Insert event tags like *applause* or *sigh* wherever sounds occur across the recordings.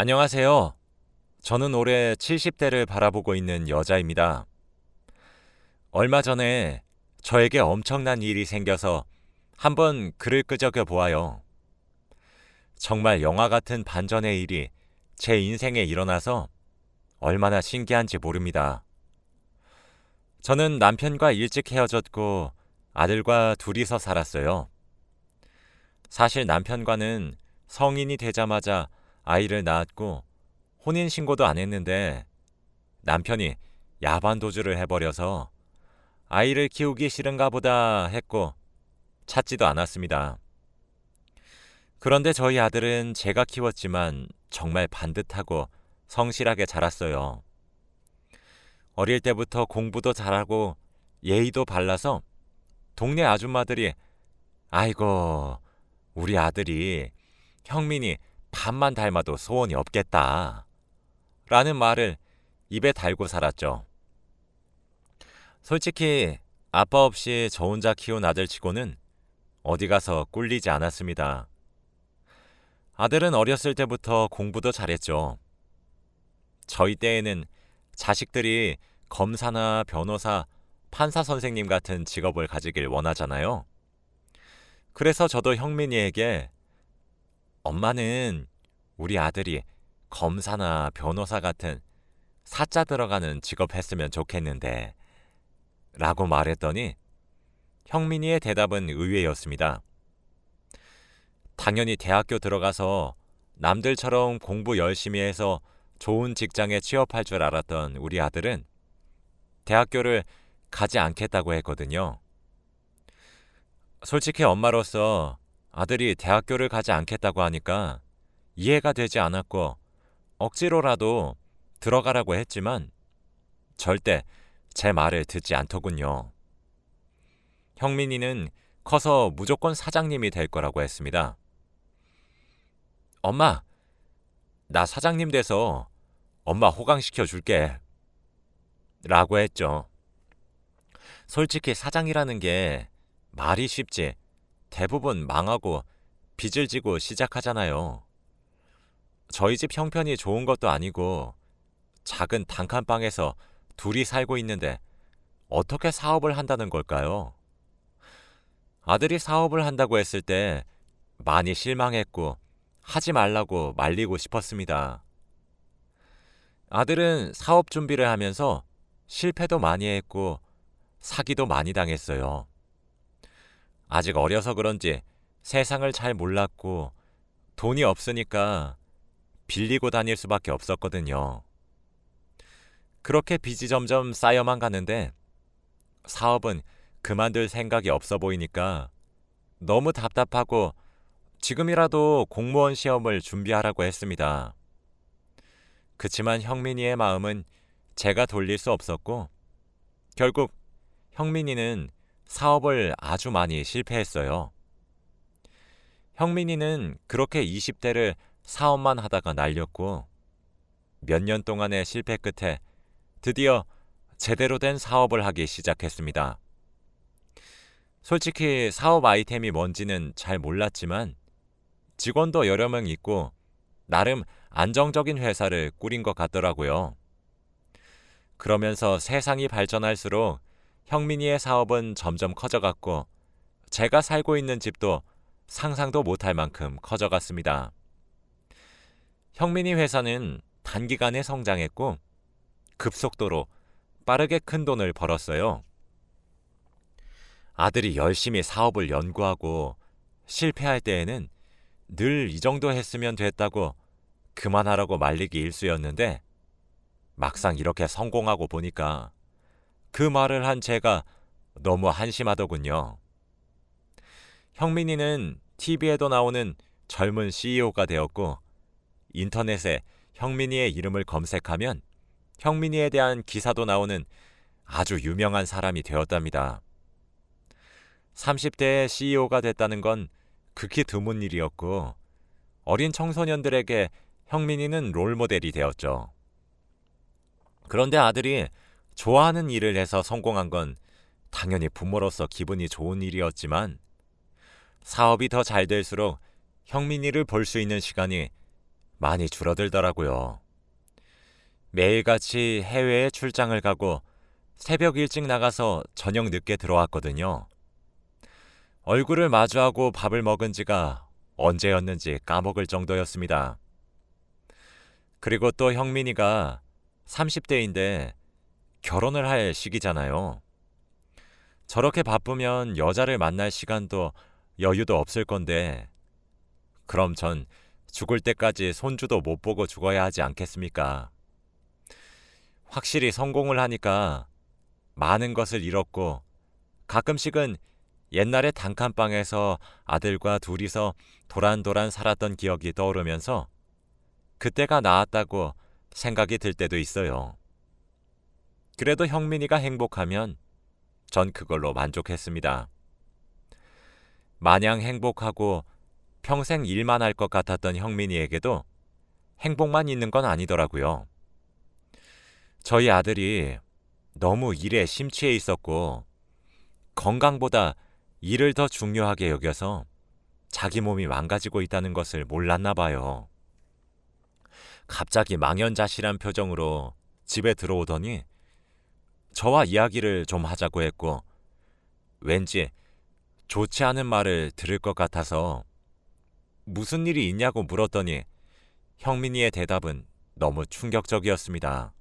안녕하세요. 저는 올해 70대를 바라보고 있는 여자입니다. 얼마 전에 저에게 엄청난 일이 생겨서 한번 글을 끄적여 보아요. 정말 영화 같은 반전의 일이 제 인생에 일어나서 얼마나 신기한지 모릅니다. 저는 남편과 일찍 헤어졌고 아들과 둘이서 살았어요. 사실 남편과는 성인이 되자마자 아이를 낳았고 혼인신고도 안 했는데 남편이 야반도주를 해버려서 아이를 키우기 싫은가 보다 했고 찾지도 않았습니다. 그런데 저희 아들은 제가 키웠지만 정말 반듯하고 성실하게 자랐어요. 어릴 때부터 공부도 잘하고 예의도 발라서 동네 아줌마들이 아이고 우리 아들이 형민이 반만 닮아도 소원이 없겠다. 라는 말을 입에 달고 살았죠. 솔직히 아빠 없이 저 혼자 키운 아들 치고는 어디 가서 꿀리지 않았습니다. 아들은 어렸을 때부터 공부도 잘했죠. 저희 때에는 자식들이 검사나 변호사, 판사 선생님 같은 직업을 가지길 원하잖아요. 그래서 저도 형민이에게 엄마는 우리 아들이 검사나 변호사 같은 사자 들어가는 직업 했으면 좋겠는데 라고 말했더니 형민이의 대답은 의외였습니다. 당연히 대학교 들어가서 남들처럼 공부 열심히 해서 좋은 직장에 취업할 줄 알았던 우리 아들은 대학교를 가지 않겠다고 했거든요. 솔직히 엄마로서 아들이 대학교를 가지 않겠다고 하니까 이해가 되지 않았고 억지로라도 들어가라고 했지만 절대 제 말을 듣지 않더군요. 형민이는 커서 무조건 사장님이 될 거라고 했습니다. 엄마, 나 사장님 돼서 엄마 호강시켜 줄게. 라고 했죠. 솔직히 사장이라는 게 말이 쉽지 대부분 망하고 빚을 지고 시작하잖아요. 저희 집 형편이 좋은 것도 아니고 작은 단칸방에서 둘이 살고 있는데 어떻게 사업을 한다는 걸까요? 아들이 사업을 한다고 했을 때 많이 실망했고 하지 말라고 말리고 싶었습니다. 아들은 사업 준비를 하면서 실패도 많이 했고 사기도 많이 당했어요. 아직 어려서 그런지 세상을 잘 몰랐고 돈이 없으니까 빌리고 다닐 수밖에 없었거든요. 그렇게 빚이 점점 쌓여만 가는데 사업은 그만둘 생각이 없어 보이니까 너무 답답하고 지금이라도 공무원 시험을 준비하라고 했습니다. 그치만 형민이의 마음은 제가 돌릴 수 없었고 결국 형민이는 사업을 아주 많이 실패했어요. 형민이는 그렇게 20대를 사업만 하다가 날렸고 몇 년 동안의 실패 끝에 드디어 제대로 된 사업을 하기 시작했습니다. 솔직히 사업 아이템이 뭔지는 잘 몰랐지만 직원도 여러 명 있고 나름 안정적인 회사를 꾸린 것 같더라고요. 그러면서 세상이 발전할수록 형민이의 사업은 점점 커져갔고 제가 살고 있는 집도 상상도 못할 만큼 커져갔습니다. 형민이 회사는 단기간에 성장했고 급속도로 빠르게 큰 돈을 벌었어요. 아들이 열심히 사업을 연구하고 실패할 때에는 늘 이 정도 했으면 됐다고 그만하라고 말리기 일쑤였는데 막상 이렇게 성공하고 보니까 그 말을 한 제가 너무 한심하더군요. 형민이는 TV에도 나오는 젊은 CEO가 되었고 인터넷에 형민이의 이름을 검색하면 형민이에 대한 기사도 나오는 아주 유명한 사람이 되었답니다. 30대의 CEO가 됐다는 건 극히 드문 일이었고 어린 청소년들에게 형민이는 롤모델이 되었죠. 그런데 아들이 좋아하는 일을 해서 성공한 건 당연히 부모로서 기분이 좋은 일이었지만 사업이 더 잘 될수록 형민이를 볼 수 있는 시간이 많이 줄어들더라고요. 매일같이 해외에 출장을 가고 새벽 일찍 나가서 저녁 늦게 들어왔거든요. 얼굴을 마주하고 밥을 먹은 지가 언제였는지 까먹을 정도였습니다. 그리고 또 형민이가 30대인데 결혼을 할 시기잖아요. 저렇게 바쁘면 여자를 만날 시간도 여유도 없을 건데, 그럼 전 죽을 때까지 손주도 못 보고 죽어야 하지 않겠습니까? 확실히 성공을 하니까 많은 것을 잃었고, 가끔씩은 옛날에 단칸방에서 아들과 둘이서 도란도란 살았던 기억이 떠오르면서 그때가 나았다고 생각이 들 때도 있어요. 그래도 형민이가 행복하면 전 그걸로 만족했습니다. 마냥 행복하고 평생 일만 할 것 같았던 형민이에게도 행복만 있는 건 아니더라고요. 저희 아들이 너무 일에 심취해 있었고 건강보다 일을 더 중요하게 여겨서 자기 몸이 망가지고 있다는 것을 몰랐나 봐요. 갑자기 망연자실한 표정으로 집에 들어오더니 저와 이야기를 좀 하자고 했고 왠지 좋지 않은 말을 들을 것 같아서 무슨 일이 있냐고 물었더니 형민이의 대답은 너무 충격적이었습니다.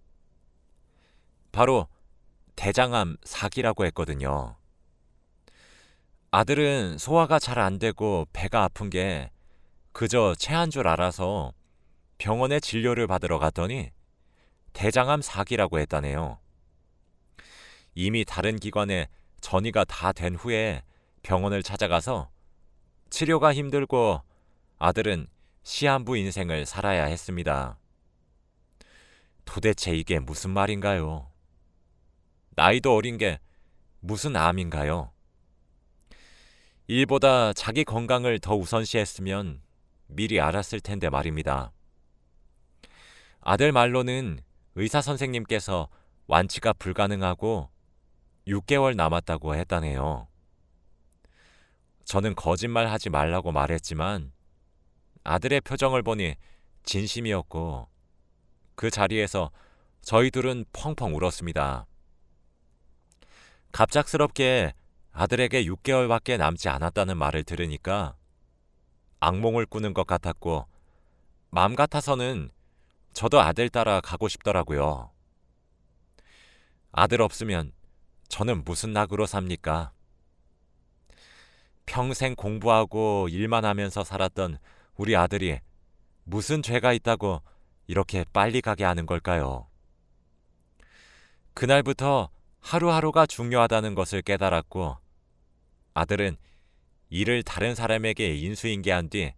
바로 대장암 사기라고 했거든요. 아들은 소화가 잘 안 되고 배가 아픈 게 그저 체한 줄 알아서 병원에 진료를 받으러 갔더니 대장암 사기라고 했다네요. 이미 다른 기관에 전이가 다 된 후에 병원을 찾아가서 치료가 힘들고 아들은 시한부 인생을 살아야 했습니다. 도대체 이게 무슨 말인가요? 나이도 어린 게 무슨 암인가요? 일보다 자기 건강을 더 우선시했으면 미리 알았을 텐데 말입니다. 아들 말로는 의사 선생님께서 완치가 불가능하고 6개월 남았다고 했다네요. 저는 거짓말 하지 말라고 말했지만 아들의 표정을 보니 진심이었고 그 자리에서 저희 둘은 펑펑 울었습니다. 갑작스럽게 아들에게 6개월밖에 남지 않았다는 말을 들으니까 악몽을 꾸는 것 같았고 마음 같아서는 저도 아들 따라 가고 싶더라고요. 아들 없으면 저는 무슨 낙으로 삽니까? 평생 공부하고 일만 하면서 살았던 우리 아들이 무슨 죄가 있다고 이렇게 빨리 가게 하는 걸까요? 그날부터 하루하루가 중요하다는 것을 깨달았고 아들은 일을 다른 사람에게 인수인계한 뒤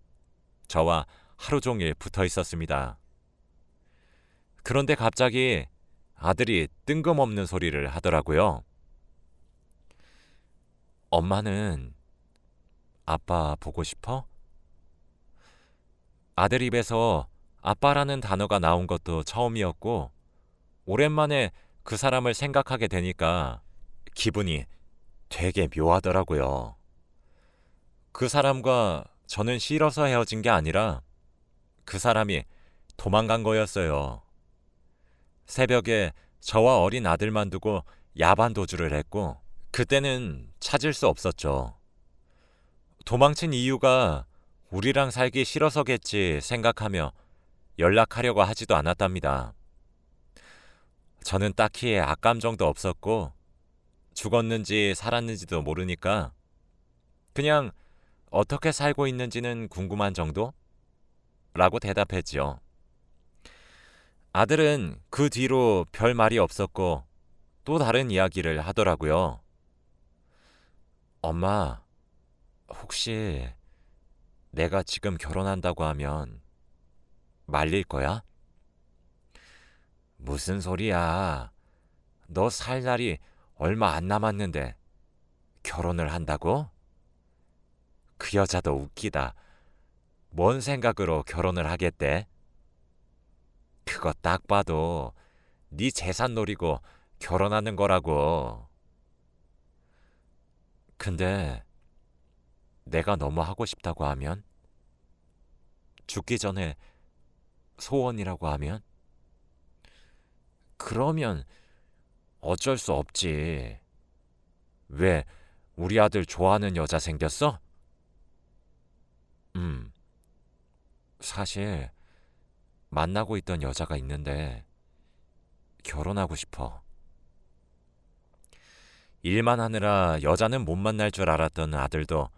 저와 하루 종일 붙어 있었습니다. 그런데 갑자기 아들이 뜬금없는 소리를 하더라고요. 엄마는 아빠 보고 싶어? 아들 입에서 아빠라는 단어가 나온 것도 처음이었고, 오랜만에 그 사람을 생각하게 되니까 기분이 되게 묘하더라고요. 그 사람과 저는 싫어서 헤어진 게 아니라 그 사람이 도망간 거였어요. 새벽에 저와 어린 아들만 두고 야반 도주를 했고, 그때는 찾을 수 없었죠. 도망친 이유가 우리랑 살기 싫어서겠지 생각하며 연락하려고 하지도 않았답니다. 저는 딱히 악감정도 없었고, 죽었는지 살았는지도 모르니까 그냥 어떻게 살고 있는지는 궁금한 정도? 라고 대답했지요. 아들은 그 뒤로 별 말이 없었고 또 다른 이야기를 하더라고요. 엄마, 혹시 내가 지금 결혼한다고 하면 말릴 거야? 무슨 소리야. 너 살 날이 얼마 안 남았는데 결혼을 한다고? 그 여자도 웃기다. 뭔 생각으로 결혼을 하겠대? 그거 딱 봐도 네 재산 노리고 결혼하는 거라고. 근데 내가 너무 하고 싶다고 하면 죽기 전에 소원이라고 하면? 그러면 어쩔 수 없지. 왜 우리 아들 좋아하는 여자 생겼어? 음. 사실 만나고 있던 여자가 있는데 결혼하고 싶어. 일만 하느라 여자는 못 만날 줄 알았던 아들도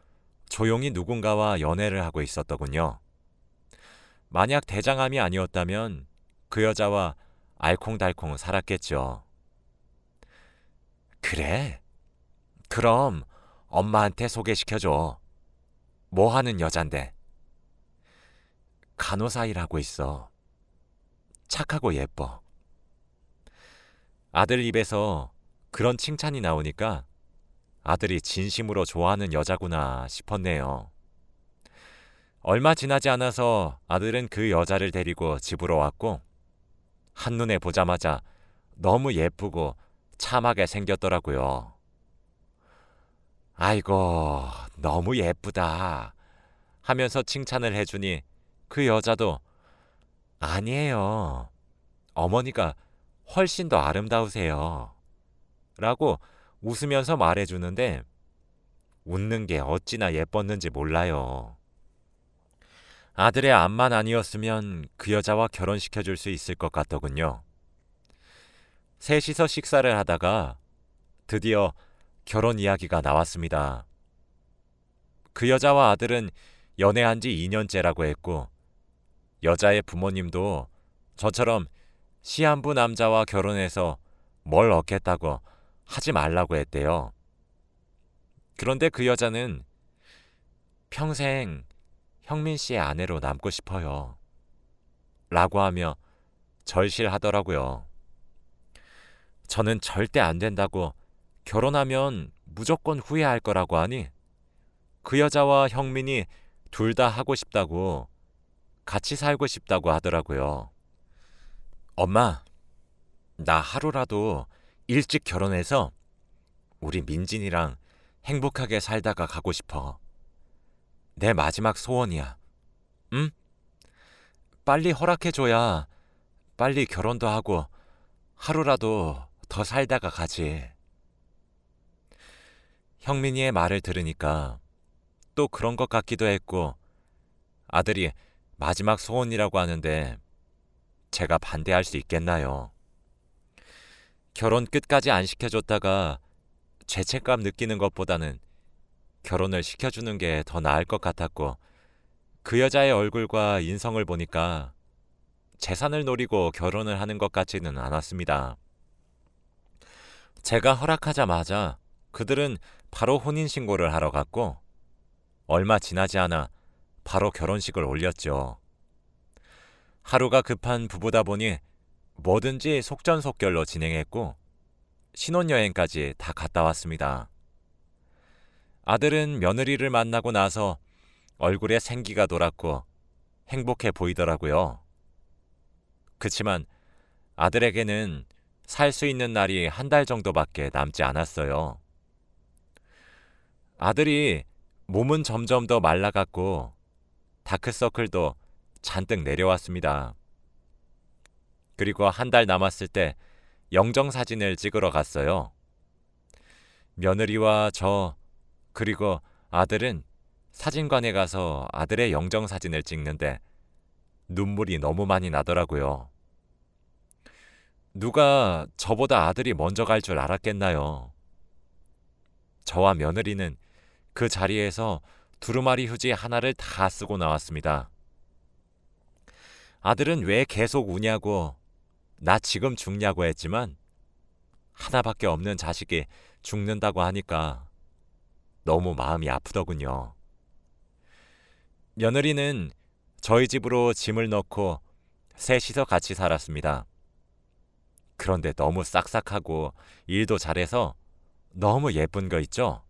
조용히 누군가와 연애를 하고 있었더군요. 만약 대장암이 아니었다면 그 여자와 알콩달콩 살았겠죠. 그래? 그럼 엄마한테 소개시켜줘. 뭐 하는 여잔데? 간호사 일하고 있어. 착하고 예뻐. 아들 입에서 그런 칭찬이 나오니까 아들이 진심으로 좋아하는 여자구나 싶었네요. 얼마 지나지 않아서 아들은 그 여자를 데리고 집으로 왔고 한눈에 보자마자 너무 예쁘고 참하게 생겼더라고요. 아이고, 너무 예쁘다. 하면서 칭찬을 해주니 그 여자도 아니에요. 어머니가 훨씬 더 아름다우세요. 라고 웃으면서 말해주는데 웃는 게 어찌나 예뻤는지 몰라요. 아들의 암만 아니었으면 그 여자와 결혼시켜줄 수 있을 것 같더군요. 셋이서 식사를 하다가 드디어 결혼 이야기가 나왔습니다. 그 여자와 아들은 연애한 지 2년째라고 했고, 여자의 부모님도 저처럼 시한부 남자와 결혼해서 뭘 얻겠다고 하지 말라고 했대요. 그런데 그 여자는 평생 형민 씨의 아내로 남고 싶어요. 라고 하며 절실하더라고요. 저는 절대 안 된다고 결혼하면 무조건 후회할 거라고 하니 그 여자와 형민이 둘 다 하고 싶다고 같이 살고 싶다고 하더라고요. 엄마, 나 하루라도 일찍 결혼해서 우리 민진이랑 행복하게 살다가 가고 싶어. 내 마지막 소원이야. 응? 빨리 허락해줘야 빨리 결혼도 하고 하루라도 더 살다가 가지. 형민이의 말을 들으니까 또 그런 것 같기도 했고 아들이 마지막 소원이라고 하는데 제가 반대할 수 있겠나요? 결혼 끝까지 안 시켜줬다가 죄책감 느끼는 것보다는 결혼을 시켜주는 게 더 나을 것 같았고 그 여자의 얼굴과 인성을 보니까 재산을 노리고 결혼을 하는 것 같지는 않았습니다. 제가 허락하자마자 그들은 바로 혼인신고를 하러 갔고 얼마 지나지 않아 바로 결혼식을 올렸죠. 하루가 급한 부부다 보니 뭐든지 속전속결로 진행했고 신혼여행까지 다 갔다 왔습니다. 아들은 며느리를 만나고 나서 얼굴에 생기가 돌았고 행복해 보이더라고요. 그치만 아들에게는 살 수 있는 날이 한 달 정도밖에 남지 않았어요. 아들이 몸은 점점 더 말라갔고 다크서클도 잔뜩 내려왔습니다. 그리고 한 달 남았을 때 영정 사진을 찍으러 갔어요. 며느리와 저 그리고 아들은 사진관에 가서 아들의 영정 사진을 찍는데 눈물이 너무 많이 나더라고요. 누가 저보다 아들이 먼저 갈 줄 알았겠나요? 저와 며느리는 그 자리에서 두루마리 휴지 하나를 다 쓰고 나왔습니다. 아들은 왜 계속 우냐고, 나 지금 죽냐고 했지만, 하나밖에 없는 자식이 죽는다고 하니까 너무 마음이 아프더군요. 며느리는 저희 집으로 짐을 넣고 셋이서 같이 살았습니다. 그런데 너무 싹싹하고 일도 잘해서 너무 예쁜 거 있죠?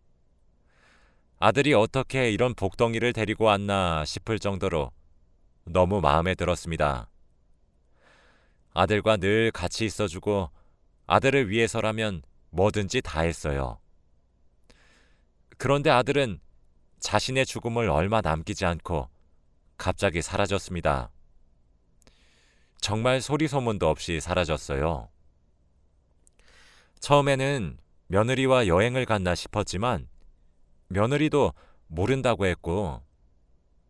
아들이 어떻게 이런 복덩이를 데리고 왔나 싶을 정도로 너무 마음에 들었습니다. 아들과 늘 같이 있어주고 아들을 위해서라면 뭐든지 다 했어요. 그런데 아들은 자신의 죽음을 얼마 남기지 않고 갑자기 사라졌습니다. 정말 소리 소문도 없이 사라졌어요. 처음에는 며느리와 여행을 갔나 싶었지만 며느리도 모른다고 했고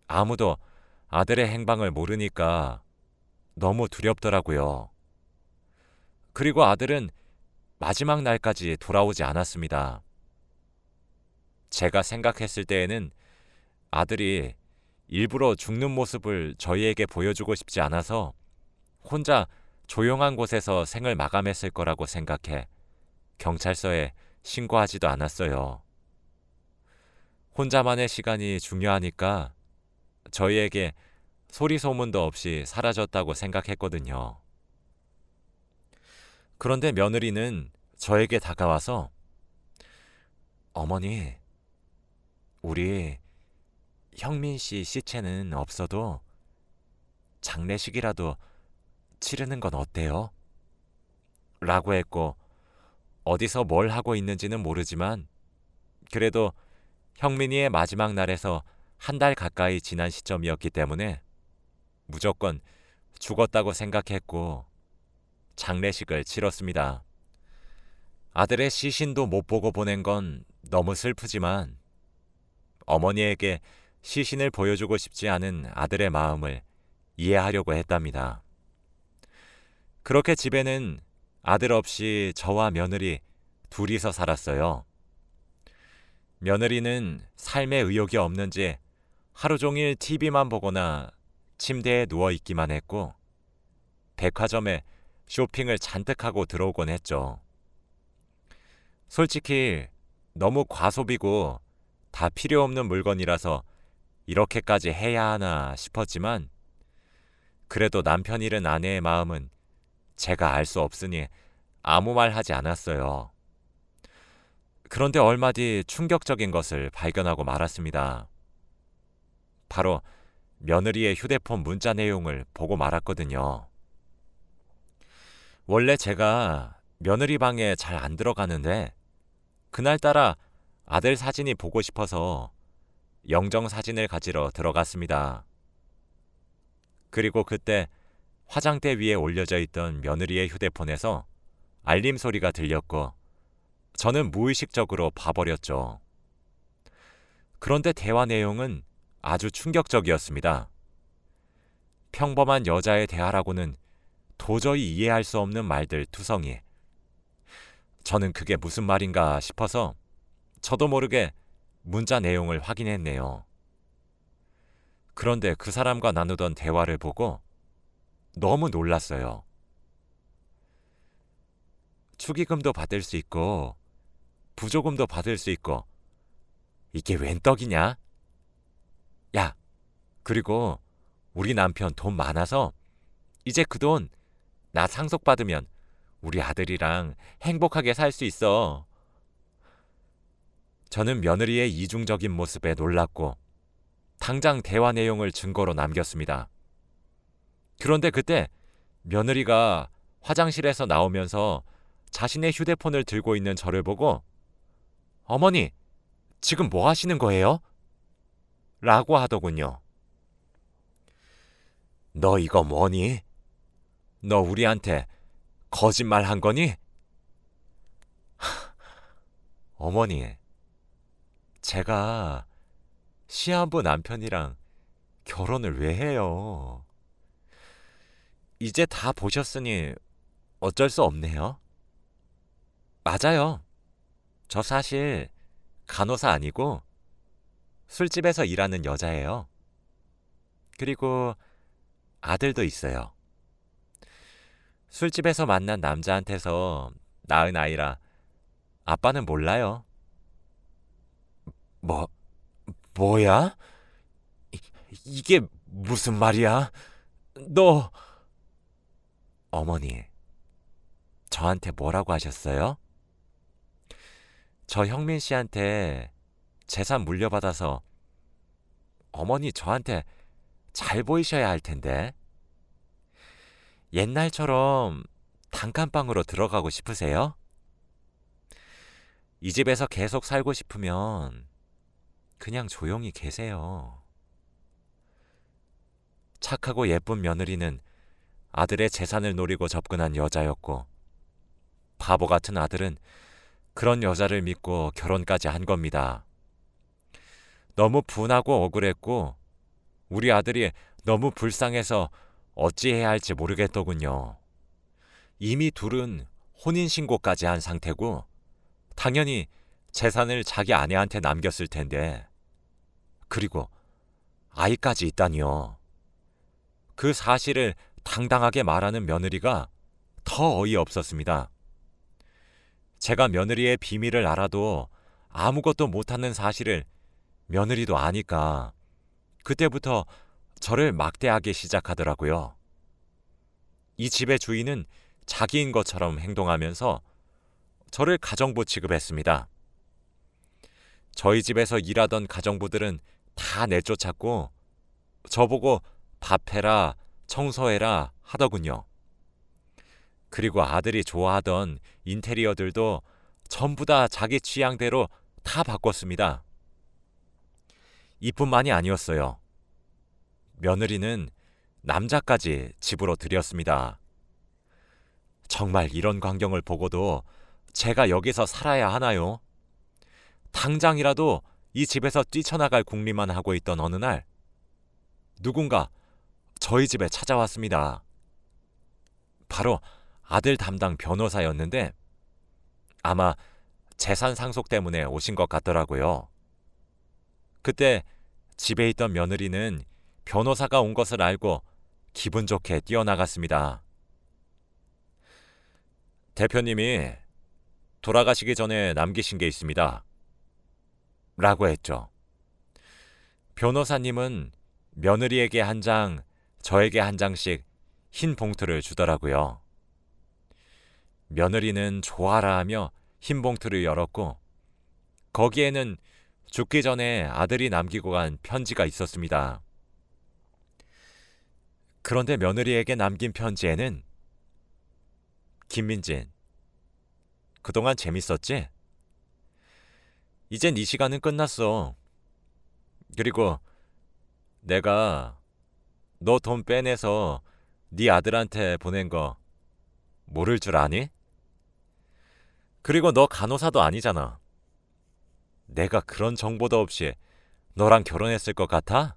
아무도 아들의 행방을 모르니까 너무 두렵더라고요. 그리고 아들은 마지막 날까지 돌아오지 않았습니다. 제가 생각했을 때에는 아들이 일부러 죽는 모습을 저희에게 보여주고 싶지 않아서 혼자 조용한 곳에서 생을 마감했을 거라고 생각해 경찰서에 신고하지도 않았어요. 혼자만의 시간이 중요하니까 저희에게 소리 소문도 없이 사라졌다고 생각했거든요. 그런데 며느리는 저에게 다가와서 어머니, 우리 형민 씨 시체는 없어도 장례식이라도 치르는 건 어때요? 라고 했고 어디서 뭘 하고 있는지는 모르지만 그래도 형민이의 마지막 날에서 한 달 가까이 지난 시점이었기 때문에 무조건 죽었다고 생각했고 장례식을 치렀습니다. 아들의 시신도 못 보고 보낸 건 너무 슬프지만 어머니에게 시신을 보여주고 싶지 않은 아들의 마음을 이해하려고 했답니다. 그렇게 집에는 아들 없이 저와 며느리 둘이서 살았어요. 며느리는 삶에 의욕이 없는지 하루 종일 TV만 보거나 침대에 누워 있기만 했고 백화점에 쇼핑을 잔뜩 하고 들어오곤 했죠. 솔직히 너무 과소비고 다 필요 없는 물건이라서 이렇게까지 해야 하나 싶었지만 그래도 남편 잃은 아내의 마음은 제가 알 수 없으니 아무 말 하지 않았어요. 그런데 얼마 뒤 충격적인 것을 발견하고 말았습니다. 바로 며느리의 휴대폰 문자 내용을 보고 말았거든요. 원래 제가 며느리 방에 잘 안 들어가는데 그날따라 아들 사진이 보고 싶어서 영정 사진을 가지러 들어갔습니다. 그리고 그때 화장대 위에 올려져 있던 며느리의 휴대폰에서 알림 소리가 들렸고 저는 무의식적으로 봐버렸죠. 그런데 대화 내용은 아주 충격적이었습니다. 평범한 여자의 대화라고는 도저히 이해할 수 없는 말들 투성이. 저는 그게 무슨 말인가 싶어서 저도 모르게 문자 내용을 확인했네요. 그런데 그 사람과 나누던 대화를 보고 너무 놀랐어요. 축의금도 받을 수 있고 부조금도 받을 수 있고 이게 웬 떡이냐? 야, 그리고 우리 남편 돈 많아서 이제 그 돈 나 상속받으면 우리 아들이랑 행복하게 살 수 있어. 저는 며느리의 이중적인 모습에 놀랐고 당장 대화 내용을 증거로 남겼습니다. 그런데 그때 며느리가 화장실에서 나오면서 자신의 휴대폰을 들고 있는 저를 보고 어머니, 지금 뭐 하시는 거예요? 라고 하더군요. 너 이거 뭐니? 너 우리한테 거짓말 한 거니? *laughs* 어머니, 제가 시한부 남편이랑 결혼을 왜 해요? 이제 다 보셨으니 어쩔 수 없네요. 맞아요. 저 사실 간호사 아니고 술집에서 일하는 여자예요. 그리고 아들도 있어요. 술집에서 만난 남자한테서 낳은 아이라 아빠는 몰라요. 뭐, 뭐야? 이, 이게 무슨 말이야? 너, 어머니, 저한테 뭐라고 하셨어요? 저 형민 씨한테 재산 물려받아서 어머니 저한테 잘 보이셔야 할 텐데. 옛날처럼 단칸방으로 들어가고 싶으세요? 이 집에서 계속 살고 싶으면 그냥 조용히 계세요. 착하고 예쁜 며느리는 아들의 재산을 노리고 접근한 여자였고 바보 같은 아들은 그런 여자를 믿고 결혼까지 한 겁니다. 너무 분하고 억울했고 우리 아들이 너무 불쌍해서 어찌해야 할지 모르겠더군요. 이미 둘은 혼인신고까지 한 상태고 당연히 재산을 자기 아내한테 남겼을 텐데 그리고 아이까지 있다니요. 그 사실을 당당하게 말하는 며느리가 더 어이없었습니다. 제가 며느리의 비밀을 알아도 아무것도 못하는 사실을 며느리도 아니까 그때부터 저를 막대하기 시작하더라고요. 이 집의 주인은 자기인 것처럼 행동하면서 저를 가정부 취급했습니다. 저희 집에서 일하던 가정부들은 다 내쫓았고 저보고 밥해라, 청소해라 하더군요. 그리고 아들이 좋아하던 인테리어들도 전부 다 자기 취향대로 다 바꿨습니다. 이뿐만이 아니었어요. 며느리는 남자까지 집으로 들였습니다. 정말 이런 광경을 보고도 제가 여기서 살아야 하나요? 당장이라도 이 집에서 뛰쳐나갈 궁리만 하고 있던 어느 날 누군가 저희 집에 찾아왔습니다. 바로 아들 담당 변호사였는데 아마 재산 상속 때문에 오신 것 같더라고요. 그때 집에 있던 며느리는 변호사가 온 것을 알고 기분 좋게 뛰어나갔습니다. 대표님이 돌아가시기 전에 남기신 게 있습니다. 라고 했죠. 변호사님은 며느리에게 한 장, 저에게 한 장씩 흰 봉투를 주더라고요. 며느리는 좋아라 하며 흰 봉투를 열었고 거기에는 죽기 전에 아들이 남기고 간 편지가 있었습니다. 그런데 며느리에게 남긴 편지에는 김민진, 그동안 재밌었지? 이젠 이 시간은 끝났어. 그리고 내가 너 돈 빼내서 네 아들한테 보낸 거 모를 줄 아니? 그리고 너 간호사도 아니잖아. 내가 그런 정보도 없이 너랑 결혼했을 것 같아?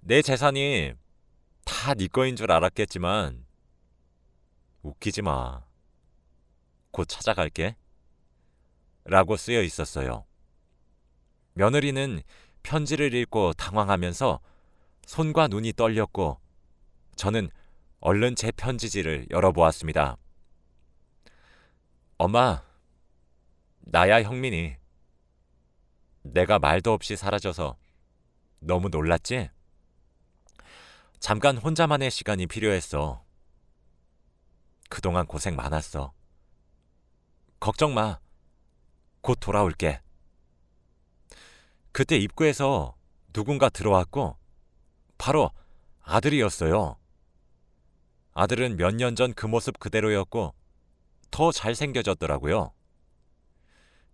내 재산이 다 네 거인 줄 알았겠지만 웃기지 마. 곧 찾아갈게. 라고 쓰여 있었어요. 며느리는 편지를 읽고 당황하면서 손과 눈이 떨렸고 저는 얼른 제 편지지를 열어보았습니다. 엄마, 나야 형민이. 내가 말도 없이 사라져서 너무 놀랐지? 잠깐 혼자만의 시간이 필요했어. 그동안 고생 많았어. 걱정 마. 곧 돌아올게. 그때 입구에서 누군가 들어왔고 바로 아들이었어요. 아들은 몇 년 전 그 모습 그대로였고 더 잘생겨졌더라고요.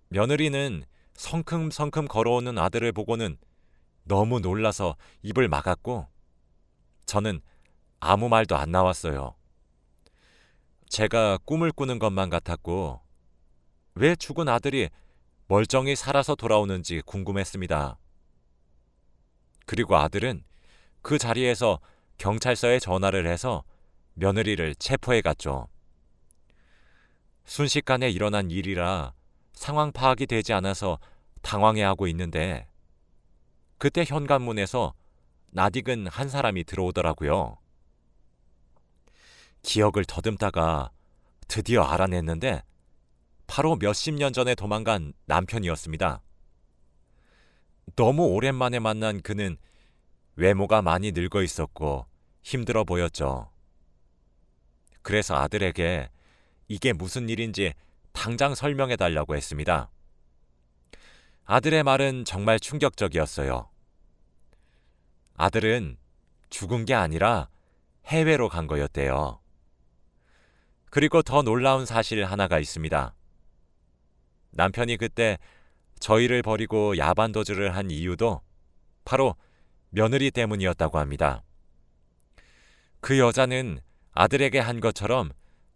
며느리는 성큼성큼 걸어오는 아들을 보고는 너무 놀라서 입을 막았고 저는 아무 말도 안 나왔어요. 제가 꿈을 꾸는 것만 같았고 왜 죽은 아들이 멀쩡히 살아서 돌아오는지 궁금했습니다. 그리고 아들은 그 자리에서 경찰서에 전화를 해서 며느리를 체포해 갔죠. 순식간에 일어난 일이라 상황 파악이 되지 않아서 당황해 하고 있는데 그때 현관문에서 낯익은 한 사람이 들어오더라고요. 기억을 더듬다가 드디어 알아냈는데 바로 몇십 년 전에 도망간 남편이었습니다. 너무 오랜만에 만난 그는 외모가 많이 늙어 있었고 힘들어 보였죠. 그래서 아들에게 이게 무슨 일인지 당장 설명해 달라고 했습니다. 아들의 말은 정말 충격적이었어요. 아들은 죽은 게 아니라 해외로 간 거였대요. 그리고 더 놀라운 사실 하나가 있습니다. 남편이 그때 저희를 버리고 야반도주를 한 이유도 바로 며느리 때문이었다고 합니다. 그 여자는 아들에게 한 것처럼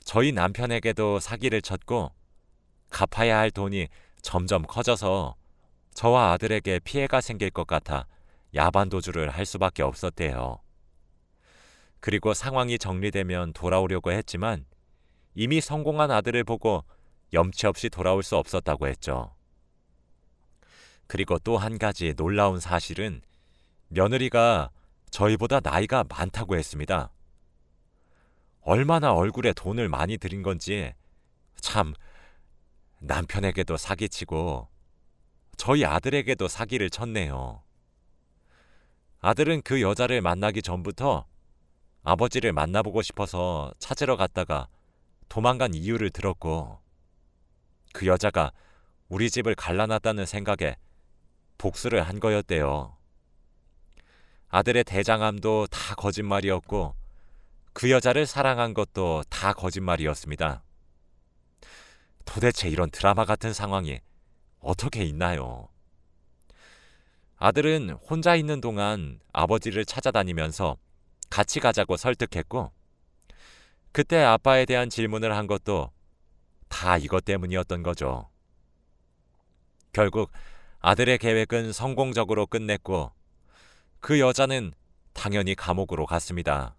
저희 남편에게도 사기를 쳤고 갚아야 할 돈이 점점 커져서 저와 아들에게 피해가 생길 것 같아 야반도주를 할 수밖에 없었대요. 그리고 상황이 정리되면 돌아오려고 했지만 이미 성공한 아들을 보고 염치 없이 돌아올 수 없었다고 했죠. 그리고 또 한 가지 놀라운 사실은 며느리가 저희보다 나이가 많다고 했습니다. 얼마나 얼굴에 돈을 많이 들인 건지 참 남편에게도 사기치고 저희 아들에게도 사기를 쳤네요. 아들은 그 여자를 만나기 전부터 아버지를 만나보고 싶어서 찾으러 갔다가 도망간 이유를 들었고 그 여자가 우리 집을 갈라놨다는 생각에 복수를 한 거였대요. 아들의 대장암도 다 거짓말이었고 그 여자를 사랑한 것도 다 거짓말이었습니다. 도대체 이런 드라마 같은 상황이 어떻게 있나요? 아들은 혼자 있는 동안 아버지를 찾아다니면서 같이 가자고 설득했고, 그때 아빠에 대한 질문을 한 것도 다 이것 때문이었던 거죠. 결국 아들의 계획은 성공적으로 끝냈고, 그 여자는 당연히 감옥으로 갔습니다.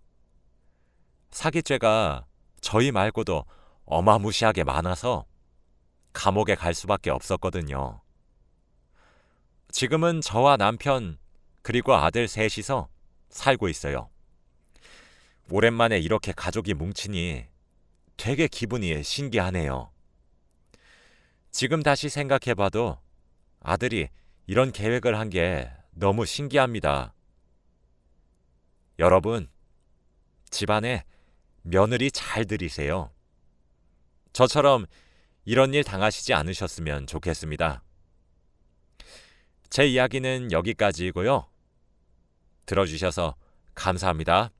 사기죄가 저희 말고도 어마무시하게 많아서 감옥에 갈 수밖에 없었거든요. 지금은 저와 남편 그리고 아들 셋이서 살고 있어요. 오랜만에 이렇게 가족이 뭉치니 되게 기분이 신기하네요. 지금 다시 생각해봐도 아들이 이런 계획을 한 게 너무 신기합니다. 여러분, 집안에 며느리 잘 들이세요. 저처럼 이런 일 당하시지 않으셨으면 좋겠습니다. 제 이야기는 여기까지이고요. 들어주셔서 감사합니다.